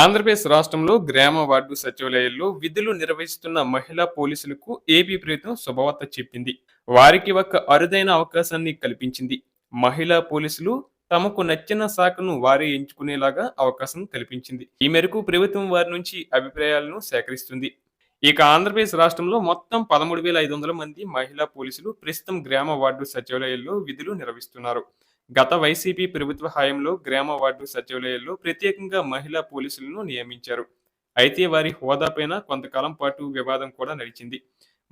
ఆంధ్రప్రదేశ్ రాష్ట్రంలో గ్రామ వార్డు సచివాలయాల్లో విధులు నిర్వహిస్తున్న మహిళా పోలీసులకు ఏపీ ప్రభుత్వం శుభవార్త చెప్పింది. వారికి ఒక అరుదైన అవకాశాన్ని కల్పించింది. మహిళా పోలీసులు తమకు నచ్చిన శాఖను వారే ఎంచుకునేలాగా అవకాశం కల్పించింది. ఈ మేరకు ప్రభుత్వం వారి నుంచి అభిప్రాయాలను సేకరిస్తుంది. ఇక ఆంధ్రప్రదేశ్ రాష్ట్రంలో మొత్తం పదమూడు వేల ఐదు వందల మంది మహిళా పోలీసులు ప్రస్తుతం గ్రామ వార్డు సచివాలయాల్లో విధులు నిర్వహిస్తున్నారు. గత వైసీపీ ప్రభుత్వ హయాంలో గ్రామ వార్డు సచివాలయాల్లో ప్రత్యేకంగా మహిళా పోలీసులను నియమించారు. అయితే వారి హోదాపైన కొంతకాలం పాటు వివాదం కూడా నడిచింది.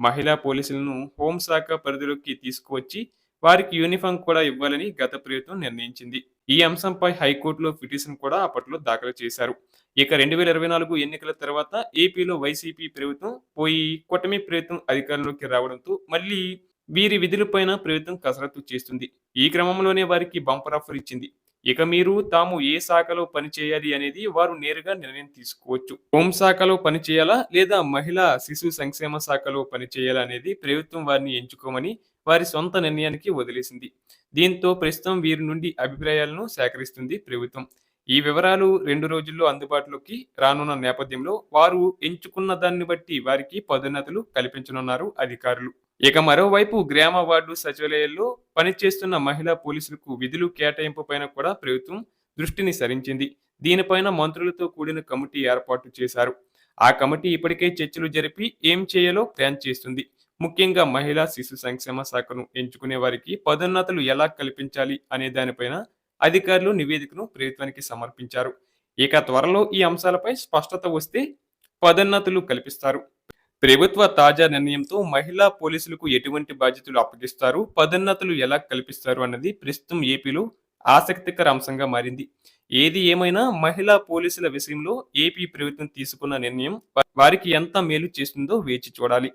మహిళా పోలీసులను హోంశాఖ పరిధిలోకి తీసుకువచ్చి వారికి యూనిఫామ్ కూడా ఇవ్వాలని గత ప్రభుత్వం నిర్ణయించింది. ఈ అంశంపై హైకోర్టులో పిటిషన్ కూడా అప్పట్లో దాఖలు చేశారు. ఇక రెండు వేల ఇరవై నాలుగు ఎన్నికల తర్వాత ఏపీలో వైసీపీ ప్రభుత్వం పోయి కూటమి ప్రభుత్వం అధికారంలోకి రావడంతో మళ్ళీ వీరి విధులపైన ప్రభుత్వం కసరత్తు చేస్తుంది. ఈ క్రమంలోనే వారికి బంపర్ ఆఫర్ ఇచ్చింది. ఇక మీరు తాము ఏ శాఖలో పనిచేయాలి అనేది వారు నేరుగా నిర్ణయం తీసుకోవచ్చు. హోంశాఖలో పనిచేయాలా లేదా మహిళా శిశు సంక్షేమ శాఖలో పనిచేయాలా అనేది ప్రభుత్వం వారిని ఎంచుకోమని వారి సొంత నిర్ణయానికి వదిలేసింది. దీంతో ప్రస్తుతం వీరి నుండి అభిప్రాయాలను సేకరిస్తుంది ప్రభుత్వం. ఈ వివరాలు రెండు రోజుల్లో అందుబాటులోకి రానున్న నేపథ్యంలో వారు ఎంచుకున్న దాన్ని బట్టి వారికి పదోన్నతులు కల్పించనున్నారు అధికారులు. ఇక మరోవైపు గ్రామ వార్డు సచివాలయాల్లో పనిచేస్తున్న మహిళా పోలీసులకు విధులు కేటాయింపు పైన కూడా ప్రభుత్వం దృష్టిని సరించింది. దీనిపైన మంత్రులతో కూడిన కమిటీ ఏర్పాటు చేశారు. ఆ కమిటీ ఇప్పటికే చర్చలు జరిపి ఏం చేయాలో ప్లాన్ చేస్తుంది. ముఖ్యంగా మహిళా శిశు సంక్షేమ శాఖను ఎంచుకునే వారికి పదోన్నతులు ఎలా కల్పించాలి అనే దానిపైన అధికారులు నివేదికను ప్రభుత్వానికి సమర్పించారు. ఇక త్వరలో ఈ అంశాలపై స్పష్టత వస్తే పదోన్నతులు కల్పిస్తారు. ప్రభుత్వ తాజా నిర్ణయంతో మహిళా పోలీసులకు ఎటువంటి బాధ్యతలు అప్పగిస్తారు? పదోన్నతులు ఎలా కల్పిస్తారు అన్నది ప్రస్తుతం ఏపీలో ఆసక్తికర అంశంగా మారింది. ఏది ఏమైనా మహిళా పోలీసుల విషయంలో ఏపీ ప్రభుత్వం తీసుకున్న నిర్ణయం వారికి ఎంత మేలు చేస్తుందో వేచి చూడాలి.